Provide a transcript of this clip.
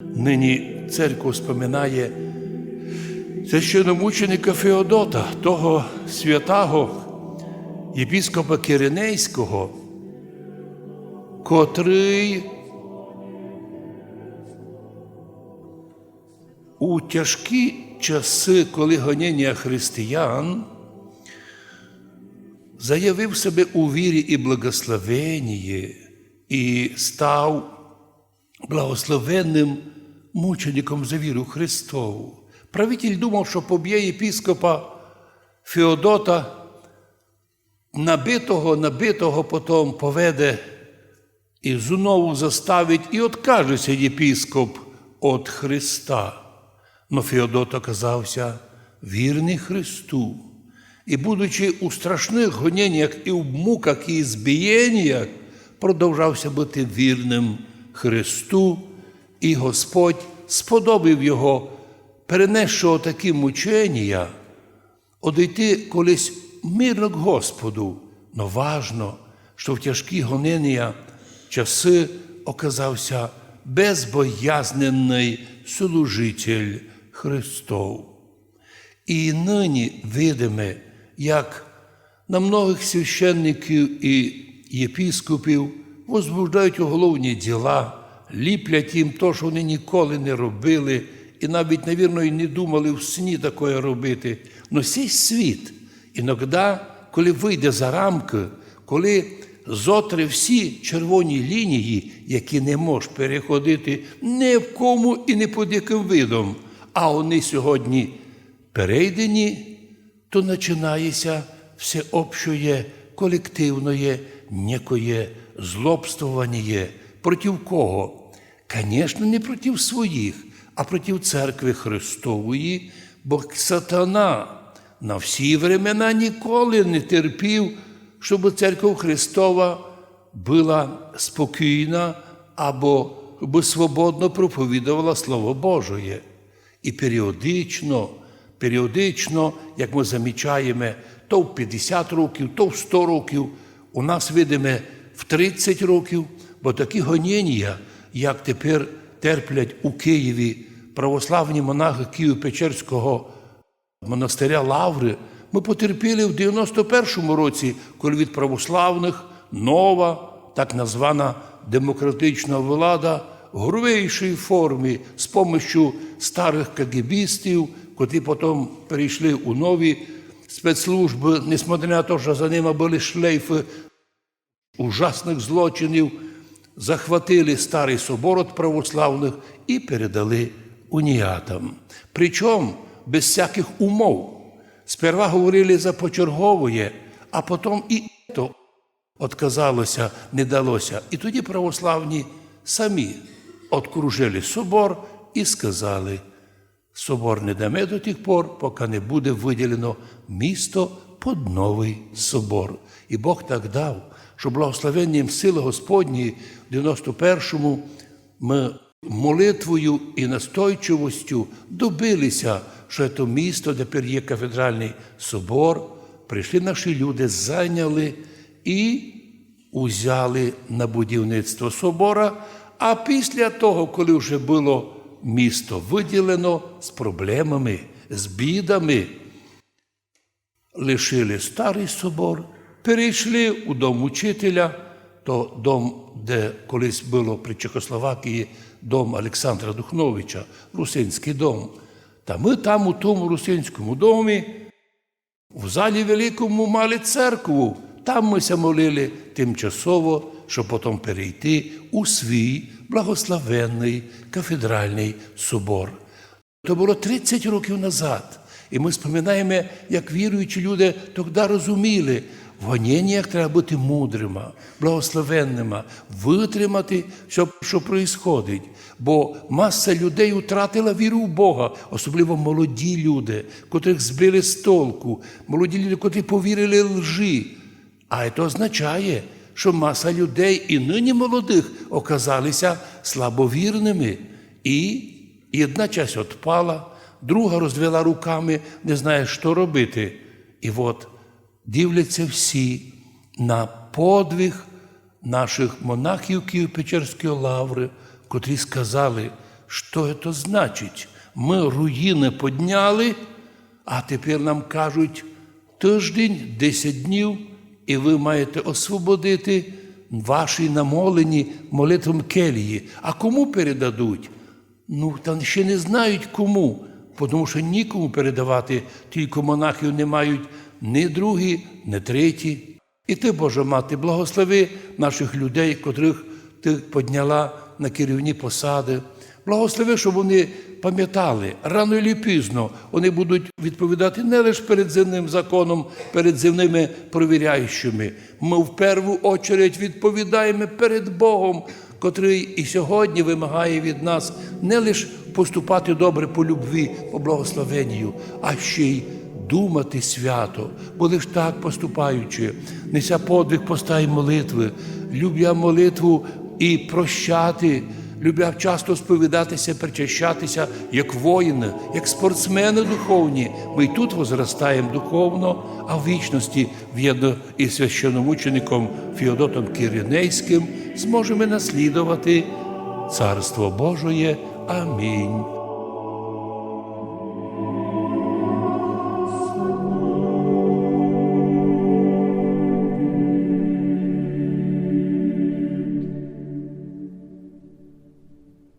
Нині церква споминає священомученика Феодота, того святого єпіскопа Киринейського, котрий у тяжкі часи, коли гоніння християн, заявив себе у вірі і благословенні і став благословенним мучеником за віру Христову. Правитель думав, що поб'є єпіскопа Феодота, набитого, набитого потім поведе і знову заставить, і откажеться єпіскоп від Христа. Но Феодот оказався вірний Христу. І, будучи у страшних гоніннях і в муках і збієннях, продовжався бути вірним Христу, і Господь сподобав його, перенесшого такі мучення, одійти колись мирно к Господу, но важно, що в тяжкі гонення часи оказався безбоязненний служитель Христов. І нині видиме, як на многих священників і єпіскопів возбуждають уголовні діла, ліплять їм то, що вони ніколи не робили, і навіть, навірно, і не думали в сні такое робити. Но цей світ, іноді, коли вийде за рамки, коли зотре всі червоні лінії, які не можеш переходити ні в кому і не під яким видом, а вони сьогодні перейдені, то починається всеобщее, колективне, некое злобствування. Проти кого? Звісно, не проти своїх, а проти церкви Христової, бо сатана на всі времена ніколи не терпів, щоб церква Христова була спокійна або свободно проповідувала Слово Божє. І періодично, періодично, як ми замічаємо, то в 50 років, то в 100 років, у нас видиме в 30 років, бо такі гоніння, як тепер терплять у Києві православні монахи Києво-Печерського монастиря Лаври, ми потерпіли в 91-му році, коли від православних нова, так названа демократична влада в грубейшій формі з помощю старих кагібістів, котрі потім перейшли у нові спецслужби, несмотря на те, що за ними були шлейфи ужасних злочинів, захватили старий собор від православних і передали уніатам. Причому без всяких умов. Сперва говорили за почерговує, а потім і то отказалося, не далося. І тоді православні самі откружили собор і сказали, собор не даме до тих пор, поки не буде виділено місто під новий собор. І Бог так дав, що благословенням сили Господньої в 91-му ми молитвою і настойчивостю добилися, що це місто, де тепер є кафедральний собор, прийшли наші люди, зайняли і узяли на будівництво собора. А після того, коли вже було місто виділено з проблемами, з бідами, лишили старий собор, перейшли у дом учителя, то дом, де колись було при Чехословакії дом Олександра Духновича, Русинський дом. Та ми там, у тому Русинському домі, в залі великому мали церкву. Там мися молили тимчасово, щоб потім перейти у свій благословенний кафедральний собор. То було 30 років назад. І ми споминаємо, як віруючі люди тоді розуміли, в гоніннях треба бути мудрими, благословенними, витримати, що, що проїсходить. Бо маса людей втратила віру в Бога, особливо молоді люди, котрих збили з толку, молоді люди, котрі повірили лжи. А це означає, що маса людей і нині молодих оказалися слабовірними. І одна часть відпала, друга розвела руками, не знає, що робити. І от дивляться всі на подвиг наших монахів Києво-Печерської лаври, котрі сказали, що это значить? Ми руїни підняли, а тепер нам кажуть тиждень, 10 днів, і ви маєте освободити ваші намолені молитвом келії. А кому передадуть? Ну, там ще не знають кому, тому що нікому передавати, тільки монахів не мають ні другі, ні треті. І ти, Божа мати, благослови наших людей, котрих ти підняла на керівні посади. Благослови, щоб вони пам'ятали, рано чи пізно вони будуть відповідати не лише перед земним законом, перед земними провіряючими. Ми в першу очередь відповідаємо перед Богом, котрий і сьогодні вимагає від нас не лише поступати добре по любві, по благословенню, а ще й думати свято, бо лиш так поступаючи, неся подвиг поста й молитви, любя молитву і прощати, любя часто сповідатися, причащатися як воїни, як спортсмени духовні. Ми й тут возростаємо духовно, а в вічності в'єдно із священомучеником Феодотом Киринейським зможемо наслідувати Царство Божоє. Амінь.